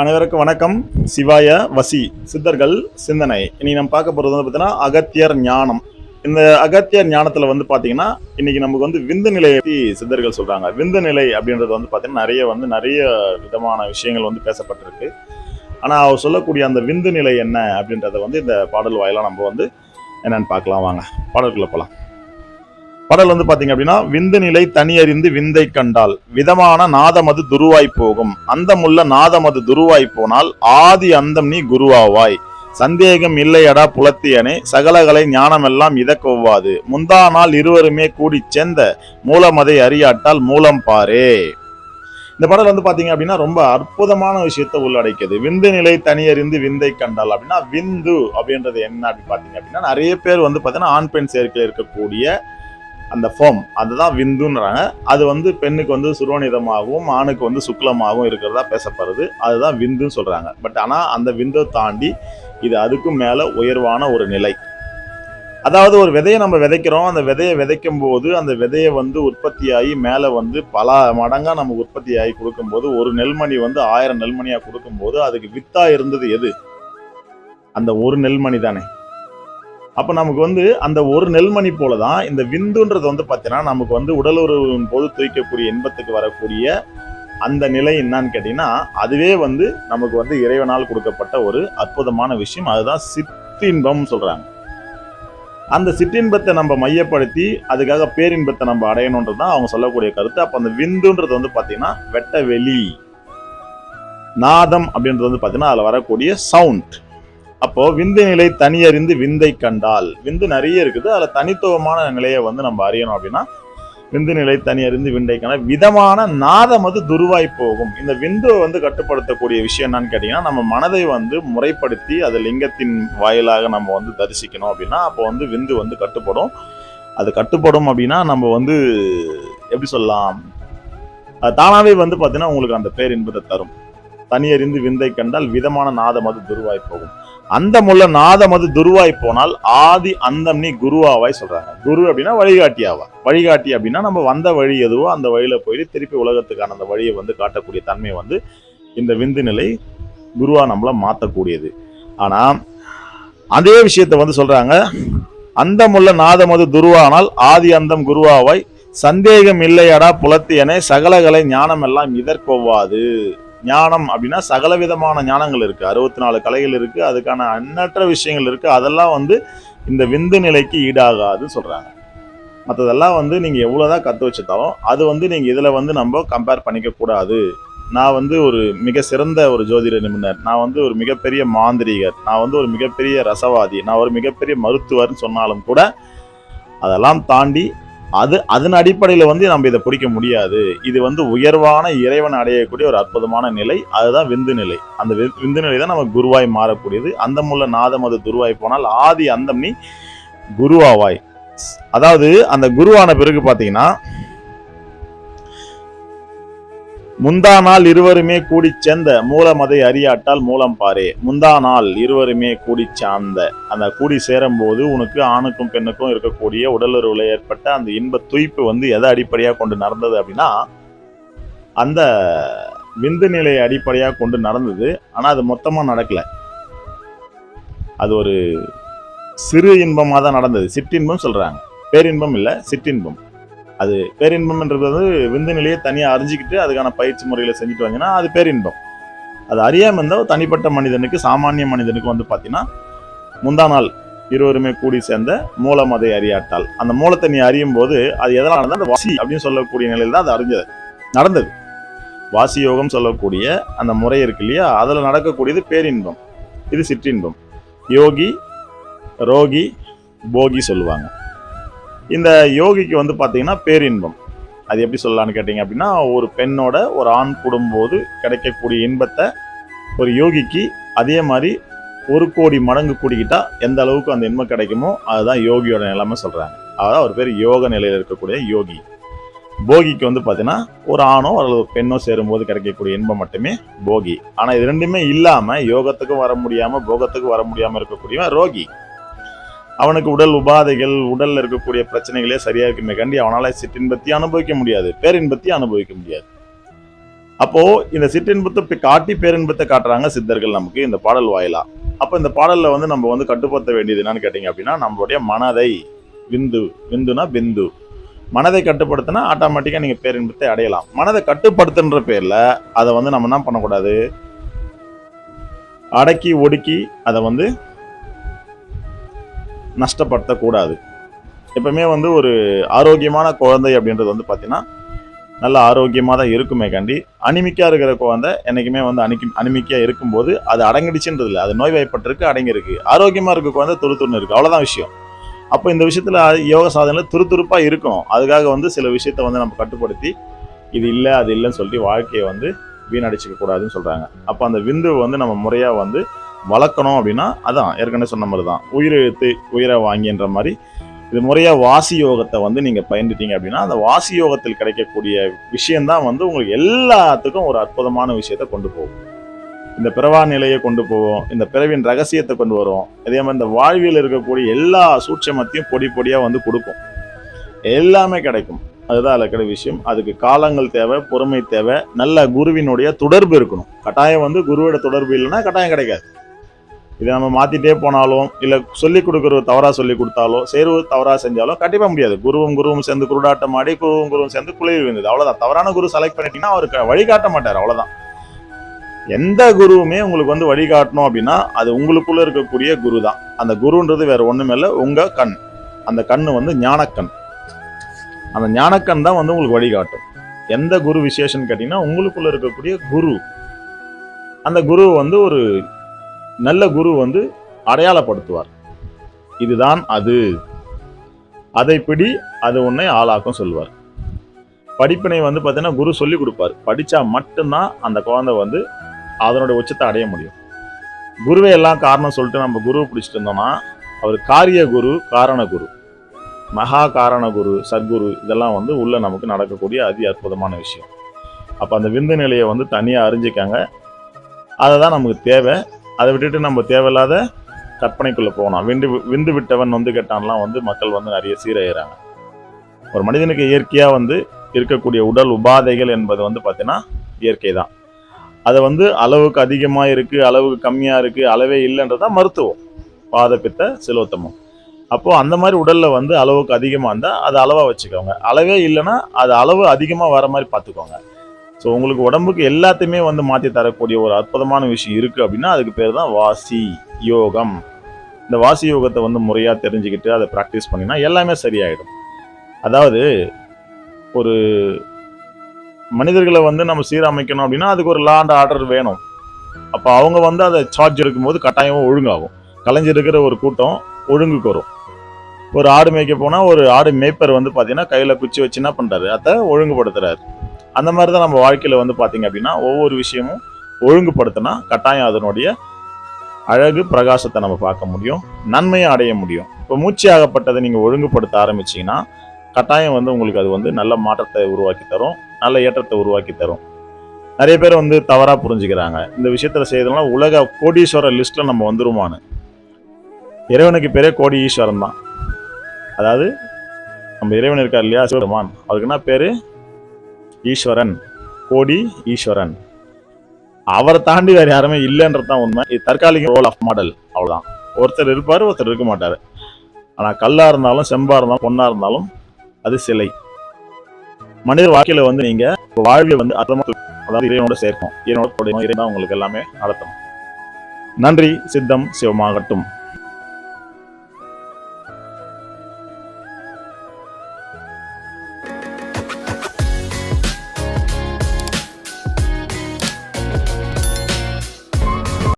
அனைவருக்கும் வணக்கம். சிவாய வசி சித்தர்கள் சிந்தனை. இன்னைக்கு நம்ம பார்க்க போகிறது வந்து பார்த்தீங்கன்னா அகத்தியர் ஞானம். இந்த அகத்தியர் ஞானத்தில் வந்து பார்த்தீங்கன்னா இன்னைக்கு நமக்கு வந்து விந்து நிலையை பற்றி சித்தர்கள் சொல்கிறாங்க விந்து நிலை அப்படின்றது வந்து பார்த்தீங்கன்னா நிறைய வந்து நிறைய விதமான விஷயங்கள் வந்து பேசப்பட்டிருக்கு. ஆனால் அவர் சொல்லக்கூடிய அந்த விந்து நிலை என்ன அப்படின்றத வந்து இந்த பாடல் வாயிலாக நம்ம வந்து என்னன்னு பார்க்கலாம். வாங்க பாடல்களை போகலாம் பாடல் வந்து பாத்தீங்க அப்படின்னா விந்து நிலை தனியறிந்து விந்தை கண்டால். விதமான நாதமது துருவாய் போகும். அந்தமுள்ள நாதமது துருவாய் போனால் ஆதி அந்தம் நீ குருவாவாய். சந்தேகம் இல்லையடா புலத்தியனே சகலகலை ஞானமெல்லாம் இதக்கொவ்வாது முந்தா நாள் இருவருமே கூடி சேர்ந்த மூலமதை அறியாட்டால் மூலம் பாரே. இந்த பாடல் வந்து பாத்தீங்க அப்படின்னா ரொம்ப அற்புதமான விஷயத்தை உள்ளடக்கியது. விந்து நிலை தனியறிந்து விந்தை கண்டால் அப்படின்னா விந்து அப்படின்றது என்ன அப்படின்னு பாத்தீங்க அப்படின்னா நிறைய பேர் வந்து பார்த்தீங்கன்னா ஆண் பெண் சேர்க்கையில் இருக்கக்கூடிய அந்த ஃபோம் அதுதான் விந்துன்றாங்க. அது வந்து பெண்ணுக்கு வந்து சுரோனிதமாகவும் ஆணுக்கு வந்து சுக்லமாகவும் இருக்கிறதா பேசப்படுது. அதுதான் விந்துன்னு சொல்கிறாங்க பட் ஆனால் அந்த விந்தை தாண்டி இது அதுக்கும் மேலே உயர்வான ஒரு நிலை. அதாவது ஒரு விதையை நம்ம விதைக்கிறோம். அந்த விதையை விதைக்கும் போது அந்த விதையை வந்து உற்பத்தியாகி மேலே வந்து பல மடங்காக நம்ம உற்பத்தியாகி கொடுக்கும்போது ஒரு நெல்மணி வந்து ஆயிரம் நெல்மணியாக கொடுக்கும்போது அதுக்கு வித்தாக இருந்தது எது? அந்த ஒரு நெல்மணி தானே. அப்போ நமக்கு வந்து அந்த ஒரு நெல்மணி போல தான் இந்த விந்துன்றது வந்து பார்த்தீங்கன்னா நமக்கு வந்து உடல் உறவின் போது துய்க்கக்கூடிய இன்பத்துக்கு வரக்கூடிய அந்த நிலை என்னன்னு கேட்டிங்கன்னா அதுவே வந்து நமக்கு வந்து இறைவனால் கொடுக்கப்பட்ட ஒரு அற்புதமான விஷயம். அதுதான் சித்தின்பம் சொல்கிறாங்க அந்த சிற்றின்பத்தை நம்ம மையப்படுத்தி அதுக்காக பேரின்பத்தை நம்ம அடையணுன்றது தான் அவங்க சொல்லக்கூடிய கருத்து. அப்போ அந்த விந்துன்றது வந்து பார்த்தீங்கன்னா வெட்ட வெளி நாதம் அப்படின்றது வந்து பார்த்தீங்கன்னா அதில் வரக்கூடிய சவுண்ட் அப்போ விந்து நிலை தனியறிந்து விந்தை கண்டால். விந்து நிறைய இருக்குது. அதில் தனித்துவமான நிலையை வந்து நம்ம அறியணும் அப்படின்னா விந்து நிலை தனியறிந்து விந்தை கண்டால் விதமான நாதம் அது துருவாய் போகும். இந்த விந்துவை வந்து கட்டுப்படுத்தக்கூடிய விஷயம் என்னன்னு கேட்டீங்கன்னா நம்ம மனதை வந்து முறைப்படுத்தி அது லிங்கத்தின் வாயிலாக நம்ம வந்து தரிசிக்கணும் அப்படின்னா அப்போ வந்து விந்து வந்து கட்டுப்படும். அது கட்டுப்படும் அப்படின்னா நம்ம வந்து எப்படி சொல்லலாம்? அது தானாவே வந்து பார்த்தீங்கன்னா உங்களுக்கு அந்த பேரின்பத்தை தரும். தனியறிந்து விந்தை கண்டால் விதமான நாதம் அது துருவாய் போகும். அந்தமுள்ள நாதமது துருவாய் போனால் ஆதி அந்தம் நீ குருவாவாய் சொல்றாங்க. குரு அப்படின்னா வழிகாட்டியாவா? வழிகாட்டி அப்படின்னா நம்ம வந்த வழி எதுவோ அந்த வழியில போயிட்டு திருப்பி உலகத்துக்கான அந்த வழியை வந்து காட்டக்கூடிய தன்மை வந்து இந்த விந்து நிலை குருவா நம்மளை மாற்றக்கூடியது ஆனா அதே விஷயத்த வந்து சொல்றாங்க. அந்தமுள்ள நாதமது துருவானால் ஆதி அந்தம் குருவாவாய். சந்தேகம் இல்லையடா புலத்தியனே சகலகலை ஞானம் எல்லாம் இதற்கொவ்வாது ஞானம் அப்படின்னா சகல விதமான ஞானங்கள் இருக்குது அறுபத்தி நாலு கலைகள் இருக்குது அதுக்கான எண்ணற்ற விஷயங்கள் இருக்குது அதெல்லாம் வந்து இந்த விந்து நிலைக்கு ஈடாகாதுன்னு சொல்கிறாங்க மற்றதெல்லாம் வந்து நீங்கள் எவ்வளோ தான் கற்று வச்சுட்டாலும் அது வந்து நீங்கள் இதில் வந்து நம்ம கம்பேர் பண்ணிக்க கூடாது. நான் வந்து ஒரு மிக சிறந்த ஒரு ஜோதிட நிபுணர். நான் வந்து ஒரு மிகப்பெரிய மாந்திரிகர். நான் வந்து ஒரு மிகப்பெரிய ரசவாதி. நான் ஒரு மிகப்பெரிய மருத்துவர்னு சொன்னாலும் கூட அதெல்லாம் தாண்டி அது அதன் அடிப்படையில் வந்து நம்ம இதை பிடிக்க முடியாது. இது வந்து உயர்வான இறைவன் அடையக்கூடிய ஒரு அற்புதமான நிலை. அதுதான் விந்து நிலை. அந்த விந்து நிலை தான் நம்ம குருவாய் மாறக்கூடியது. அந்த முள்ள நாதம் அது குருவாய் போனால் ஆதி அந்தம் நீ குருவாவாய். அதாவது அந்த குருவான பிறகு பார்த்தீங்கன்னா முந்தா நாள் இருவருமே கூடி சேர்ந்த மூலமதை அறியாட்டால் மூலம் பாரே. முந்தா நாள் இருவருமே கூடி சார்ந்த. அந்த கூடி சேரும்போது உனக்கு ஆணுக்கும் பெண்ணுக்கும் இருக்கக்கூடிய உடலுறவுல ஏற்பட்ட அந்த இன்ப துய்ப்பு வந்து எதை அடிப்படையாக கொண்டு நடந்தது அப்படின்னா அந்த விந்து நிலையை அடிப்படையாக கொண்டு நடந்தது. ஆனா அது மொத்தமா நடக்கல. அது ஒரு சிறு இன்பமாக தான் நடந்தது. சிற்றின்பம் சொல்றாங்க. பேரின்பம் இல்லை சிற்றின்பம். அது பேரின்பம்ன்றது வந்து விந்து நிலையை தனியாக அறிஞ்சிக்கிட்டு அதுக்கான பயிற்சி முறைகளை செஞ்சுட்டு வந்தீங்கன்னா அது பேரின்பம். அது அறியாமல் இருந்தால் தனிப்பட்ட மனிதனுக்கு சாமானிய மனிதனுக்கு வந்து பார்த்தீங்கன்னா முந்தா நாள் இருவருமே கூடி சேர்ந்த மூலம் அதை அறியாட்டால். அந்த மூலத்தை நீ அறியும் போது அது எதனால் தான் அந்த வாசி அப்படின்னு சொல்லக்கூடிய நிலையில் தான் அது அறிஞ்சது. நடந்தது. வாசி யோகம் சொல்லக்கூடிய அந்த முறை இருக்கு இல்லையா? அதில் நடக்கக்கூடியது பேரின்பம். இது சிற்றின்பம். யோகி ரோகி போகி சொல்லுவாங்க. இந்த யோகிக்கு வந்து பார்த்தீங்கன்னா பேரின்பம். அது எப்படி சொல்லலாம்னு கேட்டிங்க அப்படின்னா ஒரு பெண்ணோட ஒரு ஆண் கூடும்போது கிடைக்கக்கூடிய இன்பத்தை ஒரு யோகிக்கு அதே மாதிரி ஒரு கோடி மடங்கு கூடிக்கிட்டா எந்த அளவுக்கு அந்த இன்பம் கிடைக்குமோ அதுதான் யோகியோட நிலைமை சொல்கிறாங்க அதாவது அவர் பேர் யோக நிலையில் இருக்கக்கூடிய யோகி. போகிக்கு வந்து பார்த்தீங்கன்னா ஒரு ஆணோ அல்லது ஒரு பெண்ணோ சேரும்போது கிடைக்கக்கூடிய இன்பம் மட்டுமே போகி. ஆனால் இது ரெண்டுமே இல்லாமல் யோகத்துக்கும் வர முடியாமல் போகத்துக்கும் வர முடியாமல் இருக்கக்கூடியவன் ரோகி. அவனுக்கு உடல் உபாதைகள் உடலில் இருக்கக்கூடிய பிரச்சனைகளே சரியா இருக்குமே கண்டி அவனால சிற்றின்பத்தி அனுபவிக்க முடியாது பேரின்பத்தி அனுபவிக்க முடியாது. அப்போ இந்த சிற்றின்பத்தை காட்டி பேரின்பத்தை காட்டுறாங்க சித்தர்கள் நமக்கு இந்த பாடல் வாயிலா. அப்போ இந்த பாடலில் வந்து நம்ம வந்து கட்டுப்படுத்த வேண்டியது என்னன்னு கேட்டிங்க அப்படின்னா நம்மளுடைய மனதை விந்து விந்துனா பிந்து மனதை கட்டுப்படுத்தினா ஆட்டோமேட்டிக்காக நீங்கள் பேரின்பத்தை அடையலாம். மனதை கட்டுப்படுத்துன்ற பேரில் அதை வந்து நம்ம என்ன பண்ணக்கூடாது? அடக்கி ஒடுக்கி அதை வந்து நஷ்டப்படுத்தக்கூடாது. எப்பவுமே வந்து ஒரு ஆரோக்கியமான குழந்தை அப்படின்றது வந்து பார்த்தீங்கன்னா நல்ல ஆரோக்கியமாக தான் இருக்குமே கண்டி. அனிமிக்காக இருக்கிற குழந்தை என்னைக்குமே வந்து அணிக்கு அனிமிக்காக இருக்கும்போது அது அடங்கிடுச்சுன்றது இல்லை. அது நோய் வாய்ப்பட்டிருக்கு அடங்கியிருக்கு. ஆரோக்கியமாக இருக்க குழந்தை துரு துருன்னு இருக்குது அவ்வளோதான் விஷயம். அப்போ இந்த விஷயத்தில் யோக சாதனையில் துருதுருப்பாக இருக்கணும் அதுக்காக வந்து சில விஷயத்த வந்து நம்ம கட்டுப்படுத்தி இது இல்லை அது இல்லைன்னு சொல்லிட்டு வாழ்க்கையை வந்து வீணடிச்சிக்க கூடாதுன்னு சொல்கிறாங்க அப்போ அந்த விந்துவை வந்து நம்ம முறையாக வந்து வளர்க்கணும் அப்படின்னா அதான் ஏற்கனவே சொன்ன மாதிரி தான் உயிரெழுத்து உயிரை வாங்கின்ற மாதிரி இது முறையாக வாசி யோகத்தை வந்து நீங்கள் பயின்றுட்டீங்க அப்படின்னா அந்த வாசி யோகத்தில் கிடைக்கக்கூடிய விஷயந்தான் வந்து உங்களுக்கு எல்லாத்துக்கும் ஒரு அற்புதமான விஷயத்தை கொண்டு போகும். இந்த பிறவா நிலையை கொண்டு போவோம் இந்த பிறவின் ரகசியத்தை கொண்டு வரும். அதே மாதிரி இந்த வாழ்வியல் இருக்கக்கூடிய எல்லா சூட்சமத்தையும் பொடி பொடியாக வந்து கொடுக்கும். எல்லாமே கிடைக்கும். அதுதான் அதில் கிடை விஷயம். அதுக்கு காலங்கள் தேவை பொறுமை தேவை நல்ல குருவினுடைய தொடர்பு இருக்கணும். கட்டாயம் வந்து குருவோட தொடர்பு இல்லைன்னா கட்டாயம் கிடைக்காது. இதை நம்ம மாத்திட்டே போனாலும் இல்லை சொல்லி கொடுக்குறது தவறா சொல்லி கொடுத்தாலோ செய்வது தவறா செஞ்சாலும் கண்டிப்பாக முடியாது. குருவும் குருவும் சேர்ந்து குருடாட்டம் ஆடி குருவும் குருவும் சேர்ந்து குளிர் விழுந்தது. அவ்வளோதான் தவறான குரு செலக்ட் பண்ணிட்டீங்கன்னா அவருக்கு வழிகாட்ட மாட்டார். அவ்வளோதான் எந்த குருவுமே உங்களுக்கு வந்து வழிகாட்டணும் அப்படின்னா அது உங்களுக்குள்ள இருக்கக்கூடிய குரு தான் அந்த குருன்றது வேற ஒண்ணுமே இல்லை. உங்க கண். அந்த கண்ணு வந்து ஞானக்கண். அந்த ஞானக்கண் தான் வந்து உங்களுக்கு வழிகாட்டும். எந்த குரு விசேஷம்னு கேட்டீங்கன்னா உங்களுக்குள்ள இருக்கக்கூடிய குரு. அந்த குரு வந்து ஒரு நல்ல குரு வந்து அடையாளப்படுத்துவார். இதுதான் அது. அதை பிடி அது உன்னை ஆளாக்கும் சொல்லுவார் படிப்பினை வந்து பார்த்தீங்கன்னா குரு சொல்லி கொடுப்பார். படித்தா மட்டும்தான் அந்த குழந்தை வந்து அதனுடைய உச்சத்தை அடைய முடியும். குருவே எல்லாம் காரணம் சொல்லிட்டு நம்ம குருவை பிடிச்சிட்டு இருந்தோம்னா அவர் காரிய குரு காரண குரு. மகா காரண குரு சத்குரு இதெல்லாம் வந்து உள்ளே நமக்கு நடக்கக்கூடிய அதி அற்புதமான விஷயம். அப்போ அந்த விந்து நிலையை வந்து தனியாக அறிஞ்சிக்காங்க. அதை தான் நமக்கு தேவை. அதை விட்டுட்டு நம்ம தேவையில்லாத கற்பனைக்குள்ளே போகணும். விண்டு விந்து விட்டவன் வந்து கெட்டான்லாம் வந்து மக்கள் வந்து நிறைய சீரழிகிறாங்க ஒரு மனிதனுக்கு இயற்கையாக வந்து இருக்கக்கூடிய உடல் உபாதைகள் என்பது வந்து பார்த்தீங்கன்னா இயற்கை தான். அதை வந்து அளவுக்கு அதிகமாக இருக்குது அளவுக்கு கம்மியாக இருக்குது அளவே இல்லைன்றதான் மருத்துவம். பாதப்பித்த சிலோத்தமம். அப்போது அந்த மாதிரி உடலில் வந்து அளவுக்கு அதிகமாக இருந்தால் அதை அளவாக வச்சுக்கோங்க. அளவே இல்லைன்னா அது அளவு அதிகமாக வர மாதிரி பார்த்துக்கோங்க. ஸோ உங்களுக்கு உடம்புக்கு எல்லாத்தையுமே வந்து மாற்றி தரக்கூடிய ஒரு அற்புதமான விஷயம் இருக்குது அப்படின்னா அதுக்கு பேர் தான் வாசி யோகம். இந்த வாசி யோகத்தை வந்து முறையாக தெரிஞ்சுக்கிட்டு அதை ப்ராக்டிஸ் பண்ணினா எல்லாமே சரியாயிடும். அதாவது ஒரு மனிதர்களை வந்து நம்ம சீரமைக்கணும் அப்படின்னா அதுக்கு ஒரு லாண்ட் ஆர்டர் வேணும். அப்போ அவங்க வந்து அதை சார்ஜ் இருக்கும்போது கட்டாயமாக ஒழுங்காகும். கலைஞ்சிருக்கிற ஒரு கூட்டம் ஒழுங்குக்கு வரும். ஒரு ஆடு மேய்க்க போனால் ஒரு ஆடு மேய்ப்பர் வந்து பார்த்தீங்கன்னா கையில் குச்சி வச்சு என்ன பண்ணுறாரு அதை ஒழுங்குபடுத்துறாரு. அந்த மாதிரி தான் நம்ம வாழ்க்கையில் வந்து பார்த்திங்க அப்படின்னா ஒவ்வொரு விஷயமும் ஒழுங்குபடுத்தினா கட்டாயம் அதனுடைய அழகு பிரகாசத்தை நம்ம பார்க்க முடியும் நன்மையை அடைய முடியும். இப்போ மூச்சு ஆகப்பட்டதை நீங்கள் ஒழுங்குபடுத்த ஆரம்பிச்சிங்கன்னா கட்டாயம் வந்து உங்களுக்கு அது வந்து நல்ல மாற்றத்தை உருவாக்கி தரும் நல்ல ஏற்றத்தை உருவாக்கி தரும். நிறைய பேர் வந்து தவறாக புரிஞ்சுக்கிறாங்க. இந்த விஷயத்தில் செய்யறதுனால உலக கோடீஸ்வரர் லிஸ்ட்டில் நம்ம வந்துருமான்னு. இறைவனுக்கு பேரே கோடி ஈஸ்வரன் தான். அதாவது நம்ம இறைவன் இருக்கார் இல்லையா? சிவபெருமான். அதுக்குன்னா பேர்? ஈஸ்வரன் கோடி ஈஸ்வரன். அவரை தாண்டி வேறு யாருமே இல்லைன்றது தான் உண்மை. இது தற்காலிக ரோல் ஆஃப் மாடல் அவ்வளோதான் ஒருத்தர் இருப்பார் ஒருத்தர் இருக்க மாட்டார். ஆனால் கல்லா இருந்தாலும் செம்பாக இருந்தாலும் பொண்ணாக இருந்தாலும் அது சிலை. மனித வாழ்க்கையில் வந்து நீங்கள் வாழ்வில் வந்து அர்த்தமாக அதாவது இறைவனோட சேர்க்கும் இறைவனோட கூட இறைவன் தான் உங்களுக்கு எல்லாமே நடத்தணும். நன்றி சித்தம் சிவமாகட்டும்.